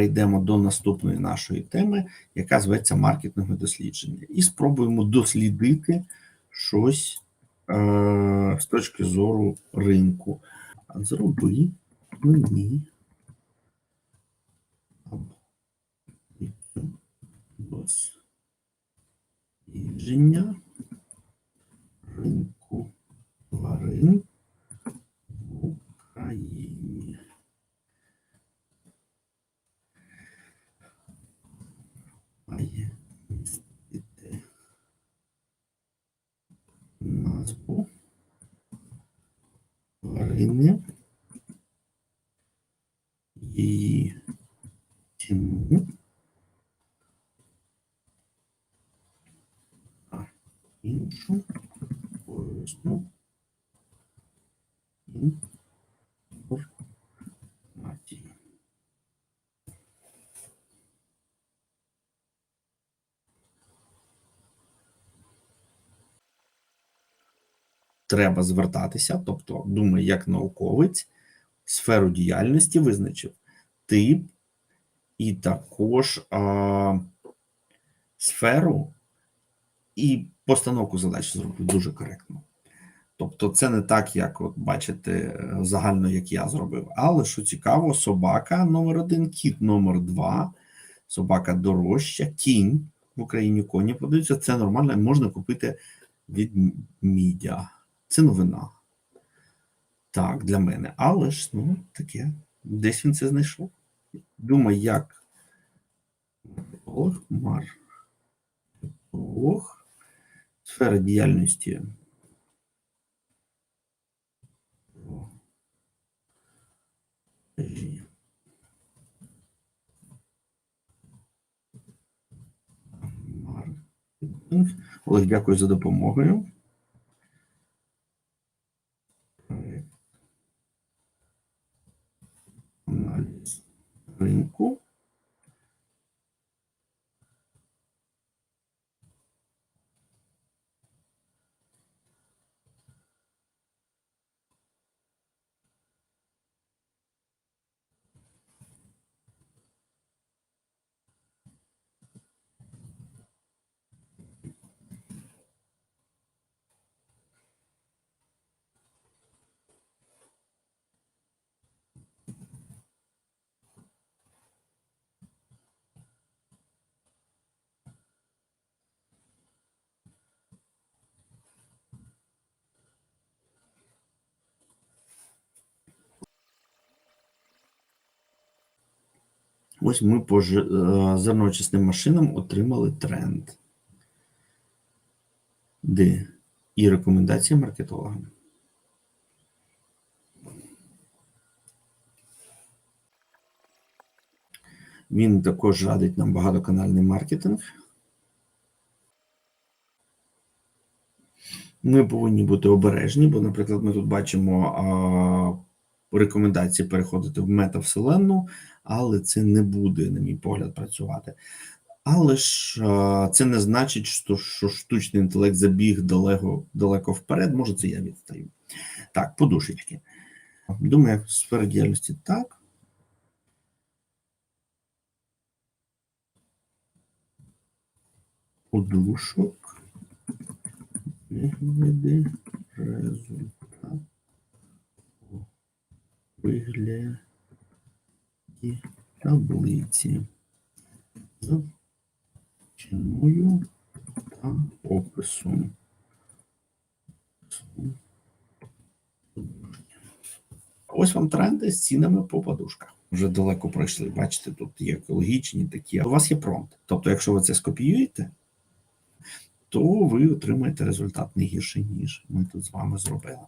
перейдемо до наступної нашої теми, яка зветься маркетингове дослідження, і спробуємо дослідити щось е, з точки зору ринку. Зроби мені дослідження ринку тварин в Україні. Має містити назву. Тварини, її ціну, іншу корисну Треба звертатися, тобто думай як науковець, сферу діяльності визначив, тип і також а, сферу і постановку задач зробив дуже коректно. Тобто, це не так, як от бачите, загально, як я зробив. Але що цікаво, собака номер один, кіт номер два, собака дорожча, кінь в Україні коні подаються. Це нормально, можна купити від мідя. Це новина. Так, для мене. Але ж, ну, таке. Десь він це знайшов. Думаю, як маркетолог, маркетолог, сфера діяльності. Олег, дякую за допомогою. Ринку. Ось ми по е, машинам отримали тренд. Де? І рекомендації маркетолога. Він також радить нам багатоканальний маркетинг. Ми повинні бути обережні, бо, наприклад, ми тут бачимо рекомендації переходити в метавселенну, але це не буде, на мій погляд, працювати. Але ж це не значить, що, що штучний інтелект забіг далеко, далеко вперед. Може, це я відстаю. Так, подушечки. Думаю, сфера діяльності так. Подушок. Результат у вигляді таблиці з ціною та описом. Ось вам тренди з цінами по подушках. Вже далеко пройшли. Бачите, тут є екологічні такі. У вас є промпт. Тобто, якщо ви це скопіюєте, то ви отримаєте результат не гірший, ніж ми тут з вами зробили.